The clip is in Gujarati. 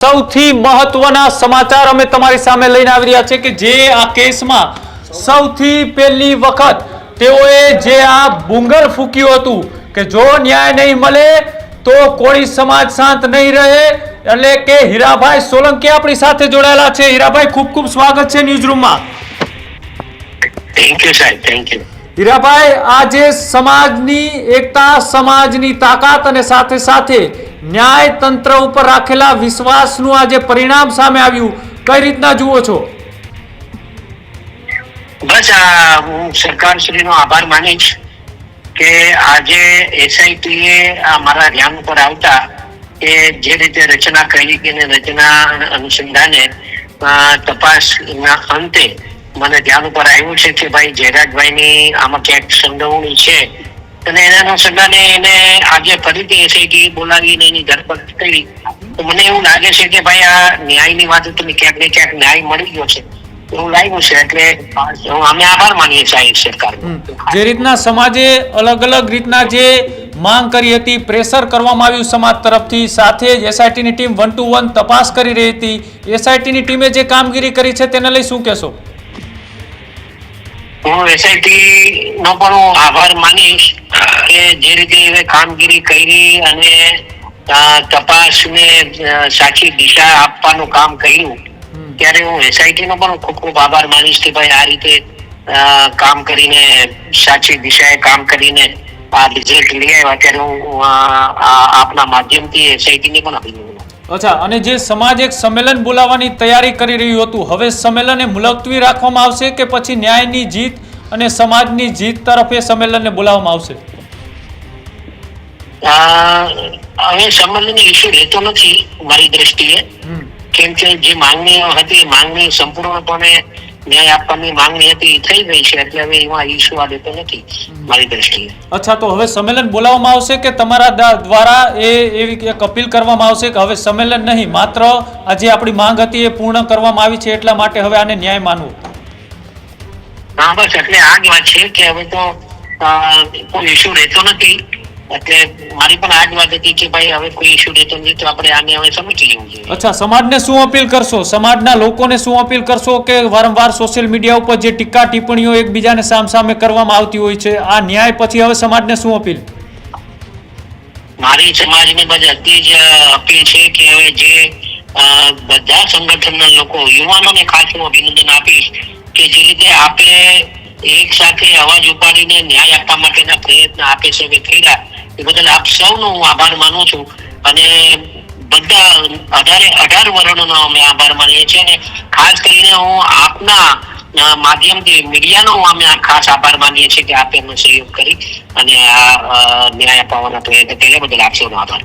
સૌથી મહત્વના સમાચાર અમે તમારી સામે લઈને આવી રહ્યા છે કે જે આ કેસમાં સૌથી પહેલી વખત તેઓએ જે આ બુંગર ફૂક્યું હતું કે જો ન્યાય નહીં મળે તો કોળી સમાજ શાંત નહીં રહે એટલે કે હીરાભાઈ સોલંકી આપણી સાથે જોડાયેલા છે. હીરાભાઈ ખૂબ ખૂબ સ્વાગત છે ન્યૂઝ રૂમમાં થેન્ક યુ સાહેબ થેન્ક યુ હીરાભાઈ આજે સમાજની એકતા સમાજની તાકાત અને સાથે સાથે ન્યાય તંત્ર ઉપર રાખેલા વિશ્વાસનું આજે પરિણામ સામે આવ્યું. કઈ રીતના જુઓ છો? બસ, આ હું સરકારશ્રીનો આભાર માનીશ કે આજે એસઆઈટી એ આ મારા ધ્યાન ઉપર આવતા કે જે રીતે રચના કરી કે રચના અનુસંધાને તપાસના અંતે મને ધ્યાન ઉપર આવ્યું છે કે ભાઈ જયરાજભાઈની આમાં ક્યાંક સંડોવણી છે. અને એના અનુસંધાને એને આજે ફરીથી એસઆઈટી બોલાવીને એની ધરપકડ કરી. તો મને એવું લાગે છે કે ભાઈ આ ન્યાયની વાત તમે ક્યાંક ને ક્યાંક ન્યાય મળી ગયો છે. એવું લાગ્યું છે, એટલે અમે આભાર માનીએ છીએ જે રીતના સમાજે અલગ અલગ રીતના જે માંગ કરી હતી, પ્રેશર કરવામાં આવ્યું સમાજ તરફથી, સાથે જ ટીમ વન ટુ વન તપાસ કરી રહી હતી. એસઆઈટીની ટીમે જે કામગીરી કરી છે, તેને લઈ શું કહેશો? હું એસઆઈટી નો પણ હું આભાર માનીશ કે જે રીતે એને કામગીરી કરી અને તપાસ તપાસને સાચી દિશા આપવાનું કામ કર્યું ત્યારે હું એસઆઈટી નો પણ ખૂબ ખૂબ આભાર માનીશ કે ભાઈ આ રીતે કામ કરીને સાચી દિશાએ કામ કરીને આ રિઝલ્ટ લઈ આવ્યા ત્યારે હું આપના માધ્યમથી એસઆઈટી ને પણ અભિનંદન. અચ્છા અને જે સમાજ એક સંમેલન બોલાવવાની તૈયારી કરી રહ્યું હતું હવે સંમેલને મુલતવી રાખવામાં આવશે કે પછી ન્યાયની જીત અને સમાજની જીત તરફ એ સંમેલનને બોલાવવામાં આવશે હવે સંબંધની ઇસ્યુ રહેતો નથી મારી દ્રષ્ટિએ. કેમ કે જે માંગણીઓ હતી માંગણી સંપૂર્ણપણે ન્યાય આપવાની માંગણી હતી થઈ ગઈ છે એટલે હવે એમાં ઇસ્યુ આ દેતો નથી મારી દ્રષ્ટિએ. અચ્છા તો હવે સંમેલન બોલાવવામાં આવશે કે તમારા દ્વારા એ એવી એક અપીલ કરવામાં આવશે કે હવે સંમેલન નહીં માત્ર આ જે આપણી માંગ હતી એ પૂર્ણ કરવામાં આવી છે એટલા માટે હવે આને ન્યાય માનવું. હા બસ એટલે આ જ વાત છે કે હવે તો કોઈ ઇસ્યુ રહેતો નથી. એટલે મારી પણ આ જ વાત હતી કે ભાઈ હવે કોઈ ઇશ્યુ રહેતો નથી તો આપણે આને હવે સમજી લેવું જોઈએ. અચ્છા સમાજને શું અપીલ કરશો? સમાજના લોકોને શું અપીલ કરશો કે વારંવાર સોશિયલ મીડિયા ઉપર જે ટીકા ટિપ્પણીઓ એકબીજાને સામસામે કરવામાં આવતી હોય છે આ ન્યાય પછી હવે સમાજને શું અપીલ? મારી સમાજની બધી જ અપીલ છે કે હવે જે બધા સંગઠનના લોકો યુવાનોને ખાસ હું અભિનંદન આપીશ કે જે રીતે આપણે એક સાથે અવાજ ઉપાડીને ન્યાય આપવા માટેના પ્રયત્ન આપે છે હવે કર્યા. એ બદલ આપ સૌનો હું આભાર માનું છું અને બધા અઢારે અઢાર વર્ણોનો અમે આભાર માનીએ છીએ અને ખાસ કરીને હું આપના માધ્યમથી મીડિયાનો અમે ખાસ આભાર માનીએ છીએ કે આપે એમનો સહયોગ કરી અને આ ન્યાય અપાવવાના પ્રયત્ન કર્યા બદલ આપ સૌનો આભાર.